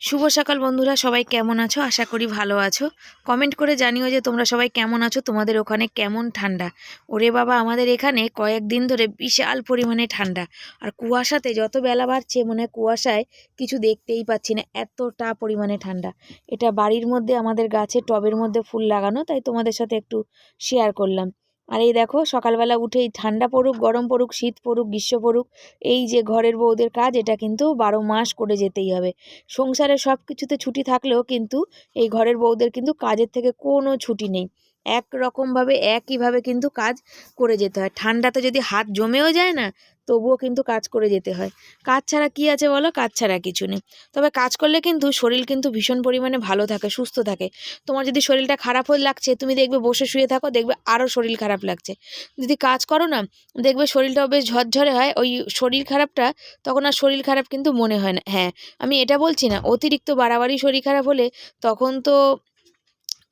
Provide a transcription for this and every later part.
শুভ সকাল বন্ধুরা, সবাই কেমন আছো? আশা করি ভালো আছো। কমেন্ট করে জানিও যে তোমরা সবাই কেমন আছো, তোমাদের ওখানে কেমন ঠান্ডা? ওরে বাবা, আমাদের এখানে কয়েকদিন ধরে বিশাল পরিমাণে ঠান্ডা। আর কুয়াশাতে যত বেলা বাড়ছে, মনে হয় কুয়াশায় কিছু দেখতেই পাচ্ছি না, এতটা পরিমাণে ঠান্ডা। এটা বাড়ির মধ্যে, আমাদের গাছে টবের মধ্যে ফুল লাগানো, তাই তোমাদের সাথে একটু শেয়ার করলাম। আর এই দেখো, সকালবেলা উঠেই ঠান্ডা পড়ুক, গরম পড়ুক, শীত পড়ুক, গ্রীষ্ম পড়ুক, এই যে ঘরের বউদের কাজ, এটা কিন্তু বারো মাস করে যেতেই হবে। সংসারে সব কিছুতে ছুটি থাকলেও কিন্তু এই ঘরের বউদের কিন্তু কাজের থেকে কোনো ছুটি নেই। এক রকমভাবে একইভাবে কিন্তু কাজ করে যেতে হয়। ঠান্ডাতে যদি হাত জমেও যায় না, তবুও কিন্তু কাজ করে যেতে হয়। কাজ ছাড়া কি আছে বলো? কাজ ছাড়া কিছু নেই। তবে কাজ করলে কিন্তু শরীর কিন্তু ভীষণ পরিমাণে ভালো থাকে, সুস্থ থাকে। তোমার যদি শরীরটা খারাপ হয়ে লাগছে, তুমি দেখবে বসে শুয়ে থাকো, দেখবে আরও শরীর খারাপ লাগছে। যদি কাজ করো না, দেখবে শরীরটাও বেশ ঝরঝরে হয়। ওই শরীর খারাপটা, তখন আর শরীর খারাপ কিন্তু মনে হয় না। হ্যাঁ আমি এটা বলছি না, অতিরিক্ত বাড়াবাড়ি শরীর খারাপ হলে তখন তো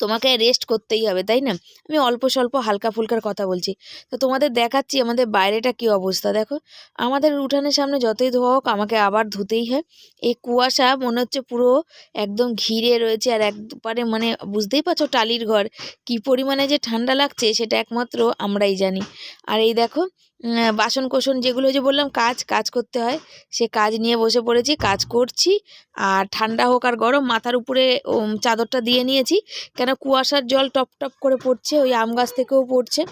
তোমাকে রেস্ট করতেই হবে, তাই না? আমি অল্প স্বল্প হালকা ফুলকার কথা বলছি। তো তোমাদের দেখাচ্ছি আমাদের বাইরেটা কী অবস্থা, দেখো। আমাদের উঠানের সামনে যতই ধোয়া হোক, আমাকে আবার ধুতেই হয়। এই কুয়াশা মনে হচ্ছে পুরো একদম ঘিরে রয়েছে আর একবারে মানে বুঝতেই পারছ টালির ঘর। কী পরিমাণে যে ঠান্ডা লাগছে, সেটা একমাত্র আমরাই জানি। আর এই দেখো বাসন কোসন যেগুলো যে বললাম, কাজ কাজ করতে হয়। সে কাজ নিয়ে বসে পড়েছি, কাজ করছি। আর ঠান্ডা হোক আর গরম, মাথার উপরে চাদরটা দিয়ে নিয়েছি। কেন কুয়াশার জল টপ টপ করে পড়ছে, ওই আম গাছ থেকেও পড়ছে।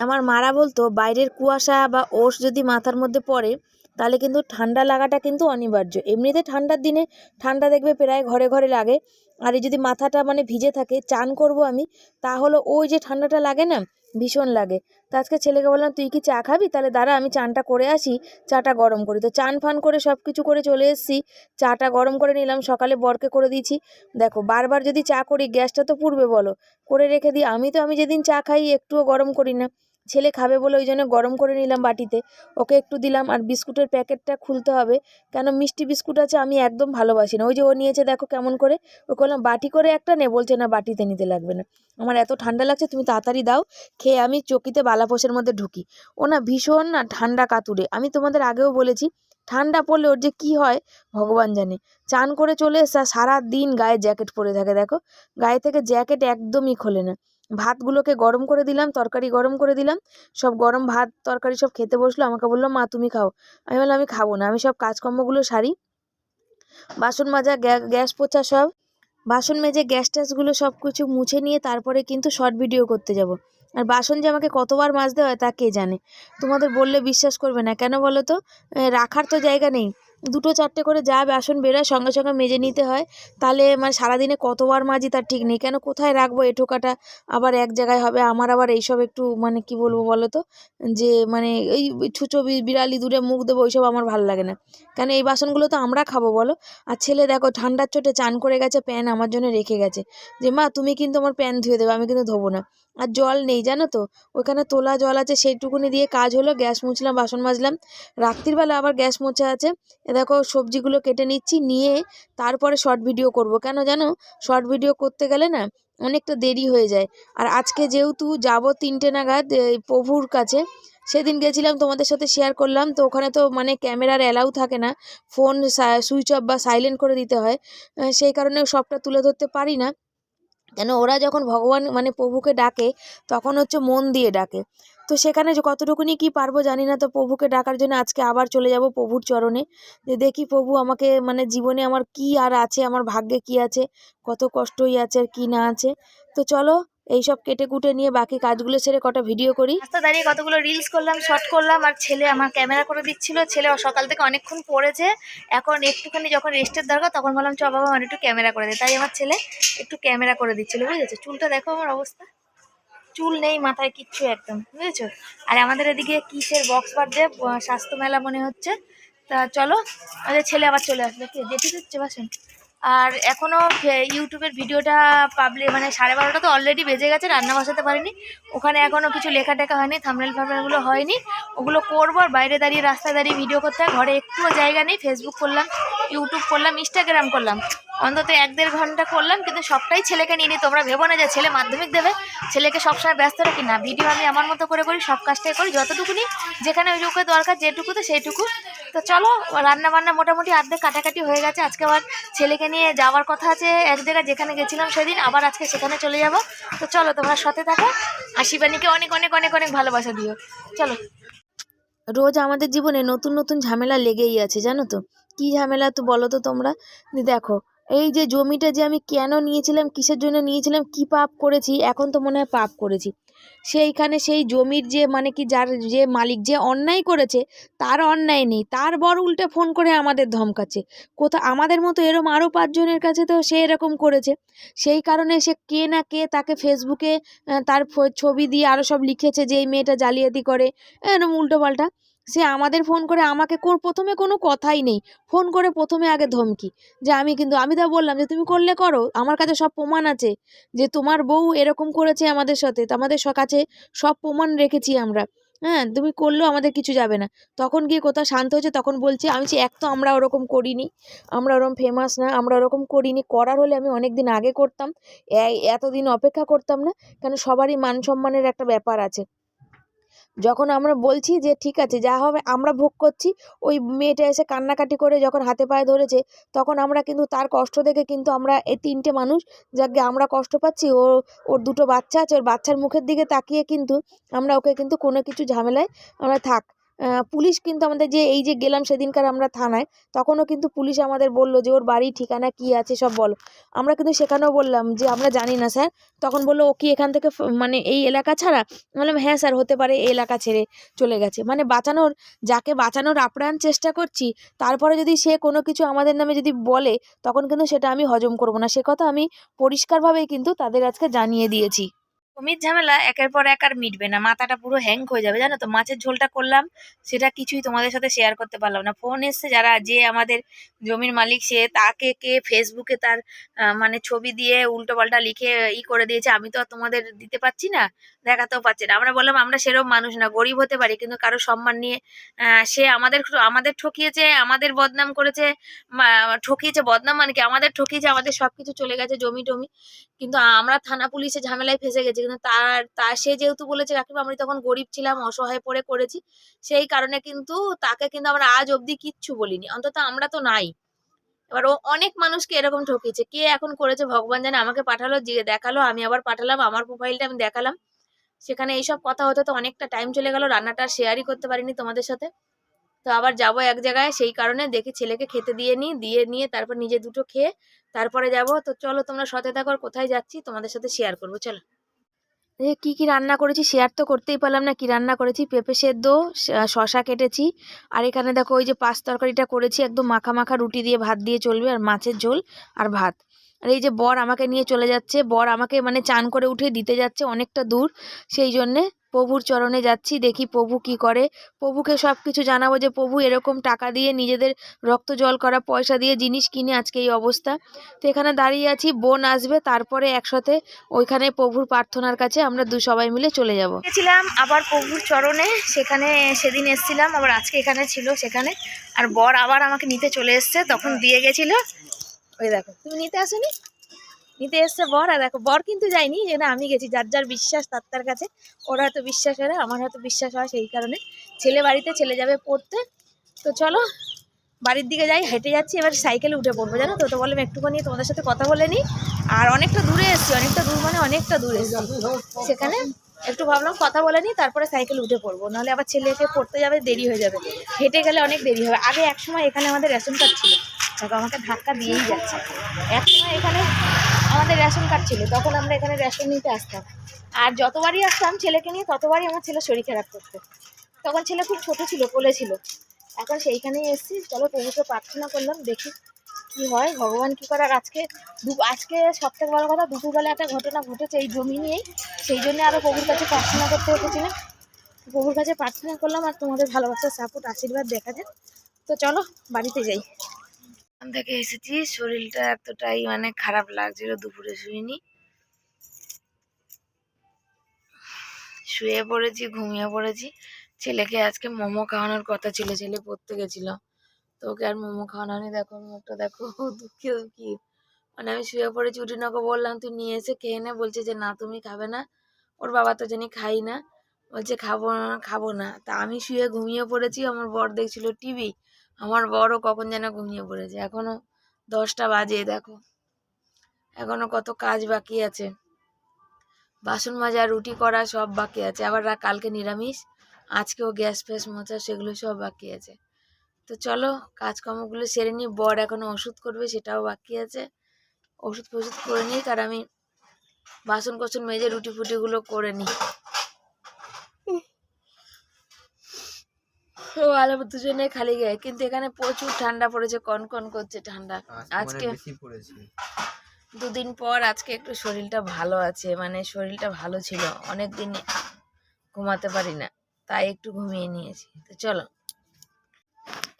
আমার মারা বলতো, বাইরের কুয়াশা বা ওস যদি মাথার মধ্যে পড়ে, তাহলে কিন্তু ঠান্ডা লাগাটা কিন্তু অনিবার্য। এমনিতে ঠান্ডার দিনে ঠান্ডা দেখবে প্রায় ঘরে ঘরে লাগে। আর যদি মাথাটা মানে ভিজে থাকে, চান করব আমি, তাহলে ওই যে ঠান্ডাটা লাগে না ভীষণ লাগে। তো আজকে ছেলেকে বললাম, তুই কি চা খাবি? তাহলে দাঁড়া, আমি চানটা করে আসি, চাটা গরম করি। তো চান ফান করে সব কিছু করে চলে এসেছি। চাটা গরম করে নিলাম, সকালে বরকে করে দিয়েছি। দেখো, বারবার যদি চা করি, গ্যাসটা তো পুড়বে বলো। করে রেখে দিই। আমি তো, আমি যেদিন চা খাই, একটুও গরম করি না। ছেলে খাবে বলে ওই জন্য গরম করে নিলাম বাটিতে। ওকে একটু দিলাম আর বিস্কুটের প্যাকেটটা খুলতে হবে। কেন মিষ্টি বিস্কুট আছে আমি একদম ভালোবাসি না। ওই যে ও নিয়েছে দেখো কেমন করে। ওকে বললাম, বাটি করে একটা নে। বলছে, না, বাটিতে নিতে লাগবে না। আমার এত ঠান্ডা লাগছে, তুমি তাড়াতাড়ি দাও। খেয়ে আমি চকিতে বালাপোষের মধ্যে ঢুকি। ও না ভীষণ না ঠান্ডা কাতুরে। আমি তোমাদের আগেও বলেছি, ঠান্ডা পড়লে ওর যে কী হয় ভগবান জানে। চান করে চলে এসে সারা দিন গায়ে জ্যাকেট পরে থাকে। দেখো, গায়ে থেকে জ্যাকেট একদমই খোলে না। ভাতগুলোকে গরম করে দিলাম, তরকারি গরম করে দিলাম। সব গরম ভাত, তরকারি সব খেতে বসল, আমাকে বলল, মা, তুমি খাও। আমি বললাম, আমি খাব না। আমি সব কাজকর্মগুলো সারি। বাসন মাজা গ্যাস পোছা সব। বাসন মেজে গ্যাস ট্যাসগুলো সব কিছু মুছে নিয়ে তারপরে কিন্তু শর্ট ভিডিও করতে যাব। আর বাসন যে আমাকে কতবার মাজতে হয় তা কে জানে? তোমাদের বললে বিশ্বাস করবে না। কেন বলো তো? রাখার তো জায়গা নেই। দুটো চারটে করে যা বাসন বেরোয়, সঙ্গে সঙ্গে মেজে নিতে হয়। তাহলে মানে সারাদিনে কতবার মাজি তার ঠিক নেই। কেন, কোথায় রাখব এঁঠোকাটা আবার এক জায়গায় হবে। আমার আবার এইসব একটু মানে কি বলব বলো তো? যে মানে এই ছুঁচো বিড়ালি দূরে মুখ দেবো, ওইসব আমার ভালো লাগে না। কেন, এই বাসনগুলো তো আমরা খাব বলো? আর ছেলে দেখো, ঠান্ডার চোটে চান করে গেছে, প্যান আমার জন্য রেখে গেছে। যে, মা, তুমি কিন্তু আমার প্যান ধুয়ে দেবে, আমি কিন্তু ধোবো না। আর জল নেই, জানো তো? ওখানে তোলা জল আছে, সেইটুকুনি দিয়ে কাজ হলো, গ্যাস মুছলাম, বাসন মাজলাম। রাত্রিবেলা আবার গ্যাস মোছা আছে। এ দেখো, সবজিগুলো কেটে নিচ্ছি, নিয়ে তারপরে শর্ট ভিডিও করব। কেন জানো? শর্ট ভিডিও করতে গেলে না অনেকটা দেরি হয়ে যায়। আর আজকে যেহেতু যাব তিনটে নাগাদ প্রভুর কাছে, সেদিন গেছিলাম তোমাদের সাথে শেয়ার করলাম। তো ওখানে তো মানে ক্যামেরার অ্যালাউ থাকে না। ফোন সুইচ অফ বা সাইলেন্ট করে দিতে হয়। সেই কারণে সবটা তুলে ধরতে পারি না। কেন ওরা যখন ভগবান মানে প্রভুকে ডাকে, তখন হচ্ছে মন দিয়ে ডাকে। তো সেখানে যে কতটুকুনি কি পারব জানি না, তো প্রভুকে ডাকার জন্য আজকে আবার চলে যাব প্রভুর চরণে। যে দেখি প্রভু আমাকে মানে জীবনে আমার কি আর আছে, আমার ভাগ্যে কি আছে, কত কষ্টই আছে আর কি না আছে। তো চলো এইসব কেটে কুটে নিয়ে বাকি কাজগুলো ছেড়ে কটা ভিডিও করি। রাস্তা দাঁড়িয়ে কতগুলো রিলস করলাম শর্ট করলাম আর ছেলে আমার ক্যামেরা করে দিচ্ছিল। ছেলে সকাল থেকে অনেকক্ষণ পড়েছে। এখন একটুখানি যখন রেস্টের দরকার তখন বললাম চ বাবা আমার একটু ক্যামেরা করে দে। তাই আমার ছেলে একটু ক্যামেরা করে দিচ্ছিল বুঝেছ? চুলটা দেখো আমার অবস্থা। চুল নেই মাথায় কিচ্ছু একদম বুঝেছ? আর আমাদের এদিকে কিসের বক্স আহ, স্বাস্থ্য মেলা মনে হচ্ছে। তা চলো আমাদের ছেলে আবার চলে আসবে। কি? যেতে দিচ্ছে বাসন। আর এখনও ইউটিউবের ভিডিওটা পাবলিক মানে সাড়ে বারোটা তো অলরেডি বেজে গেছে, রান্না বসাতে পারিনি। ওখানে এখনও কিছু লেখা টেখা হয়নি থামনেল ফামনেলগুলো হয়নি। ওগুলো করব আর বাইরে দাঁড়িয়ে, রাস্তায় দাঁড়িয়ে ভিডিও করতে হয়। ঘরে একটুও জায়গা নেই ফেসবুক করলাম ইউটিউব করলাম ইনস্টাগ্রাম করলাম। অন্তত এক দেড় ঘণ্টা করলাম, কিন্তু সবটাই ছেলেকে নিয়ে নিই তোমরা ভেবো না যে ছেলে মাধ্যমিক দেবে, ছেলেকে সবসময় ব্যস্ত রাখি না। ভিডিও আমি আমার মতো করে করি, সব কাজটাই করি যতটুকুনি যেখানে ওইটুকু দরকার যেটুকু তো সেইটুকু। তো চলো রান্না বান্না মোটামুটি আর্ধেক কাটাকাটি হয়ে গেছে। আজকে আবার ছেলেকে নিয়ে যাওয়ার কথা আছে এক জায়গায়, যেখানে গেছিলাম সেদিন, আবার আজকে সেখানে চলে যাব। তো চলো, তোমরা সাথে থাকো। আর শিবানীকে অনেক অনেক অনেক অনেক ভালোবাসা দিও। চলো। রোজ আমাদের জীবনে নতুন নতুন ঝামেলা লেগেই আছে, জানো তো? কি ঝামেলা তো বলো তো তোমরা? দেখো, এই যে জমিটা যে আমি কেন নিয়েছিলাম, কিসের জন্য নিয়েছিলাম, কি পাপ করেছি, এখন তো মনে হয় পাপ করেছি। সেইখানে সেই জমির যে মানে কি যার যে মালিক যে অন্যায় করেছে, তার অন্যায় নেই। তার বর উল্টে ফোন করে আমাদের ধমকাচ্ছে। কোথা, আমাদের মতো এরম আরও পাঁচজনের কাছে তো সে এরকম করেছে। সেই কারণে সে কে না কে তাকে ফেসবুকে তার ছবি দিয়ে আরও সব লিখেছে যে, এই মেয়েটা জালিয়াতি করে। এরকম উল্টোপাল্টা। সে আমাদের ফোন করে আমাকে কোর প্রথমে কোনো কথাই নেই। ফোন করে প্রথমে আগে ধমকি। যে আমি কিন্তু আমি তো বললাম যে তুমি করলে করো আমার কাছে সব প্রমাণ আছে। যে তোমার বউ এরকম করেছে আমাদের সাথে আমাদের কাছে সব প্রমাণ রেখেছি আমরা। হ্যাঁ তুমি করলেও আমাদের কিছু যাবে না। তখন গিয়ে কোথাও শান্ত হয়েছে তখন বলছি আমি বলছি, এক তো আমরা ওরকম করিনি আমরা ওরকম ফেমাস না আমরা ওরকম করিনি। করার হলে আমি অনেক দিন আগে করতাম। এতদিন অপেক্ষা করতাম না। কেন সবারই মান সম্মানের একটা ব্যাপার আছে। যখন আমরা বলছি যে, ঠিক আছে, যা হবে আমরা ভোগ করছি। ওই মেয়েটা এসে কান্নাকাটি করে যখন হাতে পায়ে ধরেছে, তখন আমরা কিন্তু তার কষ্ট দেখে কিন্তু আমরা এই তিনটে মানুষ যাকে আমরা কষ্ট পাচ্ছি, ও, ওর দুটো বাচ্চা আছে, ওর বাচ্চার মুখের দিকে তাকিয়ে কিন্তু আমরা ওকে কিন্তু কোনো কিছু ঝামেলায় আমরা থাক পুলিশ কিন্তু আমাদের যে, এই যে গেলাম সেদিনকার আমরা থানায়, তখনও কিন্তু পুলিশ আমাদের বলল যে, ওর বাড়ি ঠিকানা কি আছে সব বলো। আমরা কিন্তু সেখানেও বললাম যে, আমরা জানি না স্যার। তখন বলল, ও কি এখান থেকে মানে এই এলাকা ছাড়া? বললাম হ্যাঁ স্যার, হতে পারে এই এলাকা ছেড়ে চলে গেছে। মানে বাঁচানোর, যাকে বাঁচানোর আপ্রাণ চেষ্টা করছি, তারপরে যদি সে কোনো কিছু আমাদের নামে যদি বলে, তখন কিন্তু সেটা আমি হজম করব না। সে কথা আমি পরিষ্কারভাবেই কিন্তু তাদের আজকে জানিয়ে দিয়েছি। জমির ঝামেলা, একের পর এক আর মিটবে না। মাথাটা পুরো হ্যাং হয়ে যাবে, জানো তো? মাছের ঝোলটা করলাম, সেটা কিছুই তোমাদের সাথে শেয়ার করতে পারলাম না। ফোন এসছে যারা, যে আমাদের জমির মালিক, সে তাকে কে ফেসবুকে তার মানে ছবি দিয়ে উল্টো পাল্টা লিখে ই করে দিয়েছে, আমি তো আর তোমাদের দিতে পারছি না। দেখাতেও পাচ্ছি না। আমরা বললাম, আমরা সেরকম মানুষ না, গরিব হতে পারি, কিন্তু কারও সম্মান নিয়ে সে আমাদের আমাদের ঠকিয়েছে, আমাদের বদনাম করেছে ঠকিয়েছে বদনাম মানে কি? আমাদের ঠকিয়েছে, আমাদের সবকিছু চলে গেছে জমি টমি। কিন্তু আমরা থানা পুলিশে ঝামেলায় ফেসে গেছি। কিন্তু তার তার সে যেহেতু বলেছে, কাকিমা আমি তখন গরিব ছিলাম, অসহায় পড়ে করেছি সেই কারণে কিন্তু তাকে কিন্তু আমরা আজ অবধি কিচ্ছু বলিনি। অন্তত আমরা তো নাই। এবার ও, অনেক মানুষকে এরকম ঠকিয়েছে। কে এখন করেছে? ভগবান জানে। আমাকে পাঠালো, যে দেখাল, আমি আবার পাঠালাম, আমার প্রোফাইলটা আমি দেখালাম। সেখানে এইসব কথা হতে তো অনেকটা টাইম চলে গেল, রান্নাটা শেয়ারই করতে পারিনি তোমাদের সাথে। তো আবার যাব এক জায়গায়, সেই কারণে দেখি ছেলেকে খেতে দিয়ে নিই দিয়ে নিয়ে তারপর নিজে দুটো খেয়ে তারপরে যাব। তো চলো তোমরা সতে থাকো কোথায় যাচ্ছি তোমাদের সাথে শেয়ার করব, চলো। কি কি রান্না করেছি শেয়ার তো করতেই পারলাম না, কি রান্না করেছি? পেঁপে সেদ্ধ শশা কেটেছি। আর এখানে দেখো ওই যে পাঁচ তরকারিটা করেছি, একদম মাখা মাখা রুটি দিয়ে, ভাত দিয়ে চলবে, আর মাছের ঝোল আর ভাত। আর এই যে বর আমাকে নিয়ে চলে যাচ্ছে, বর আমাকে মানে চান করে উঠে দিতে যাচ্ছে অনেকটা দূর। সেই জন্যে প্রভুর চরণে যাচ্ছি, দেখি প্রভু কি করে। প্রভুকে সব কিছু জানাব যে প্রভু এরকম টাকা দিয়ে নিজেদের রক্ত জল করা, পয়সা দিয়ে জিনিস কিনে আজকে এই অবস্থা। তো এখানে দাঁড়িয়ে আছি, বোন আসবে, তারপরে একসাথে ওইখানে প্রভুর প্রার্থনার কাছে আমরা দু সবাই মিলে চলে যাব। গেছিলাম আবার প্রভুর চরণে, সেখানে সেদিন এসেছিলাম, আবার আজকে এখানে ছিল সেখানে। আর বর আবার আমাকে নিতে চলে এসছে, তখন দিয়ে গেছিল। ওই দেখো, তুমি নিতে আসোনি? নিতে এসছে বর, আর দেখো, বর কিন্তু যায়নি, যে না, আমি গেছি, যার যার বিশ্বাস, তার তার কাছে। ওর হয়তো বিশ্বাস হয় আমার হয়তো বিশ্বাস হয় সেই কারণে। ছেলে বাড়িতে, ছেলে যাবে পড়তে। তো চলো, বাড়ির দিকে যাই, হেঁটে যাচ্ছি, এবার সাইকেলে উঠে পড়ব, জানো তো? তো বললাম, একটুখানি তোমাদের সাথে কথা বলে নিই। আর অনেকটা দূরে এসছি, অনেকটা দূর মানে অনেকটা দূরে এসছি। সেখানে একটু ভাবলাম, কথা বলে নিই, তারপরে সাইকেল উঠে পড়ব। নাহলে আবার ছেলেকে পড়তে যাবে, দেরি হয়ে যাবে। হেঁটে গেলে অনেক দেরি হবে। আগে এক সময় এখানে আমাদের রেশন কার্ড ছিল। দেখো আমাকে ধাক্কা দিয়েই যাচ্ছে। এক সময় এখানে আমাদের রেশন কার্ড ছিল, তখন আমরা এখানে রেশন নিতে আসতাম। আর যতবারই আসতাম ছেলেকে নিয়ে, ততবারই আমার ছেলে শরীর খারাপ করতো। তখন ছেলে খুব ছোট ছিল, কোলে ছিল। এখন সেইখানেই এসেছি, চলো প্রভুকে প্রার্থনা করলাম, দেখি কি হয়। ভগবান কি করে, আর আজকে দু- আজকে সব থেকে বড় কথা, দুপুরবেলা একটা ঘটনা ঘটেছে এই জমি নিয়েই। সেই জন্য আরও প্রভুর কাছে প্রার্থনা করতে এসেছিলাম। প্রভুর কাছে প্রার্থনা করলাম, আর তোমাদের ভালোবাসার সাপোর্ট আশীর্বাদ দেখা যায় তো চলো, বাড়িতে যাই। থেকে এসেছি। শরীরটা এতটাই মানে খারাপ লাগছিল, দুপুরে শুইনি। শুয়ে পড়েছি, ঘুমিয়ে পড়েছি। ছেলেকে আজকে মোমো খাওয়ানোর কথা ছিল, ছেলে পড়তে গেছিল। তো ওকে আর মোমো খাওয়ানো দেখো মুখটা দেখো, দুঃখে দুঃখী। মানে আমি শুয়ে পড়েছি, উঠে ওকে বললাম, তুই নিয়ে এসে খেয়ে নে। বলছে যে, না, তুমি খাবে না। ওর বাবা তো জানি খাই না। বলছে, খাব না খাব না। তা আমি শুয়ে ঘুমিয়ে পড়েছি, আমার বর দেখছিল টিভি। আমার বড় কখন যেন ঘুমিয়ে পড়েছে। এখনও দশটা বাজে, দেখো। এখনও কত কাজ বাকি আছে। বাসন মাজা, রুটি করা সব বাকি আছে। আবার কালকে নিরামিষ, আজকেও গ্যাস ফ্যাস মোচা সেগুলো সব বাকি আছে। তো চলো, কাজকর্মগুলো সেরে নিই। বর এখনও ওষুধ করবে, সেটাও বাকি আছে। ওষুধ ফষুধ করে নিই আর আমি বাসন কোসন মেজে রুটি ফুটিগুলো করে নিই। আলো দুজনে খালি গায়ে। কিন্তু এখানে প্রচুর ঠান্ডা পড়েছে কনকন করছে ঠান্ডা। আজকে পড়েছে। দুদিন পর আজকে একটু শরীরটা ভালো আছে মানে শরীরটা ভালো ছিল। অনেক দিন ঘুমাতে পারি না তাই একটু ঘুমিয়ে নিয়েছি। তো চলো।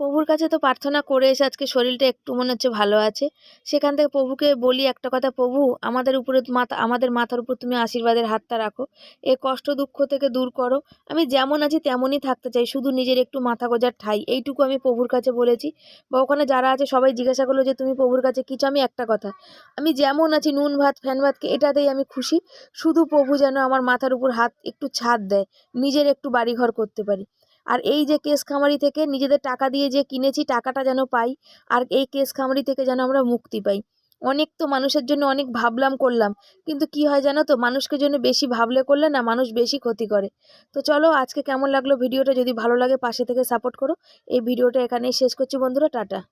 প্রভুর কাছে তো প্রার্থনা করে এসে আজকে শরীরটা একটু মনে হচ্ছে ভালো আছে। সেখান থেকে প্রভুকে বলি একটা কথা, প্রভু, আমাদের উপরে মাথা, আমাদের মাথার উপর তুমি আশীর্বাদের হাতটা রাখো। এ কষ্ট দুঃখ থেকে দূর করো। আমি যেমন আছি তেমনই থাকতে চাই, শুধু নিজের একটু মাথা গোজার ঠাই। এইটুকু আমি প্রভুর কাছে বলেছি। বা ওখানে যারা আছে সবাই জিজ্ঞাসা করল যে, তুমি প্রভুর কাছে কিছু আমি একটা কথা, আমি যেমন আছি নুন, ভাত, ফ্যান ভাতকে এটাতেই আমি খুশি। শুধু প্রভু যেন আমার মাথার উপর হাত একটু ছাদ দেয়, নিজের একটু বাড়িঘর করতে পারি। আর এই যে কেস খামারি থেকে নিজেদের টাকা দিয়ে যে কিনেছি, টাকাটা যেন পাই আর এই কেস খামারি থেকে যেন আমরা মুক্তি পাই। অনেক তো মানুষের জন্য অনেক ভাবলাম করলাম, কিন্তু কি হয় জানো তো, মানুষকে জন্য বেশি ভাবলে করলে না মানুষ বেশি ক্ষতি করে। তো চলো আজকে কেমন লাগল ভিডিওটা, যদি ভালো লাগে পাশে থেকে সাপোর্ট করো। এই ভিডিওটা এখানেই শেষ করছি বন্ধুরা, টাটা।